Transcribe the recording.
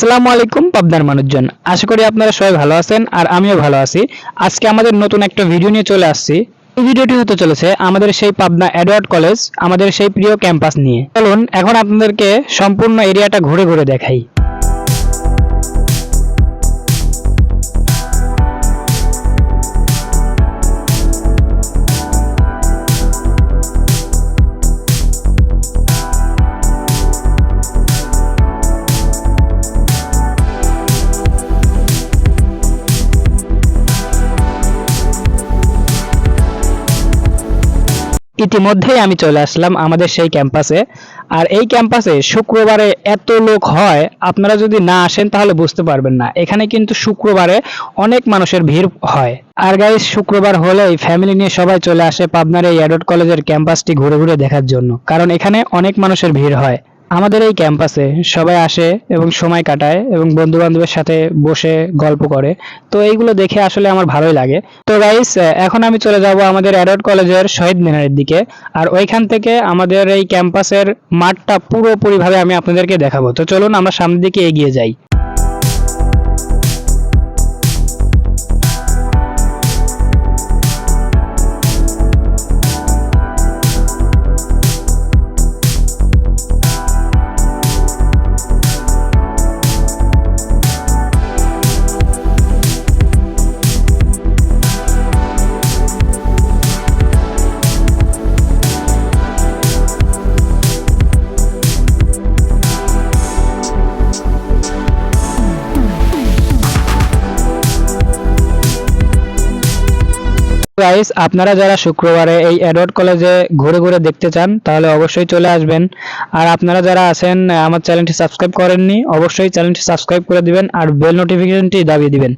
আসসালামু আলাইকুম পাবনার মানুষজন। আশা করি আপনারা সবাই ভালো আছেন আর আমিও ভালো আছি। আজকে আমাদের নতুন একটা ভিডিও নিয়ে চলে আসছি। এই ভিডিওটি হতে চলেছে আমাদের সেই পাবনা এডওয়ার্ড কলেজ, আমাদের সেই প্রিয় ক্যাম্পাস নিয়ে। চলুন, এখন আপনাদেরকে সম্পূর্ণ এরিয়াটা ঘুরে ঘুরে দেখাই। ইতিমধ্যেই আমি চলে আসলাম আমাদের সেই ক্যাম্পাসে। আর এই ক্যাম্পাসে শুক্রবারে এত লোক হয়, আপনারা যদি না আসেন তাহলে বুঝতে পারবেন না। এখানে কিন্তু শুক্রবারে অনেক মানুষের ভিড় হয়। আর গাইস শুক্রবার হলেই ফ্যামিলি নিয়ে সবাই চলে আসে পাবনার এই অ্যাডট কলেজের ক্যাম্পাসটি ঘুরে ঘুরে দেখার জন্য। কারণ এখানে অনেক মানুষের ভিড় হয়। আমাদের এই ক্যাম্পাসে সবাই আসে এবং সময় কাটায় এবং বন্ধু বান্ধবের সাথে বসে গল্প করে। তো এইগুলো দেখে আসলে আমার ভালোই লাগে। তো গাইস এখন আমি চলে যাব আমাদের অ্যাডট কলেজের শহীদ মিনারের দিকে। আর ওইখান থেকে আমাদের এই ক্যাম্পাসের মাঠটা পুরোপুরিভাবে আমি আপনাদেরকে দেখাবো। তো চলুন আমরা সামনের দিকে এগিয়ে যাই। গাইস আপনারা যারা শুক্রবারে এই অ্যাডওয়ার্ড কলেজে ঘুরে ঘুরে দেখতে চান, তাহলে অবশ্যই চলে আসবেন। আর আপনারা যারা আছেন আমার চ্যানেলটি সাবস্ক্রাইব করেননি, অবশ্যই চ্যানেলটি সাবস্ক্রাইব করে দিবেন, আর বেল নোটিফিকেশনটি দাবিয়ে দিবেন।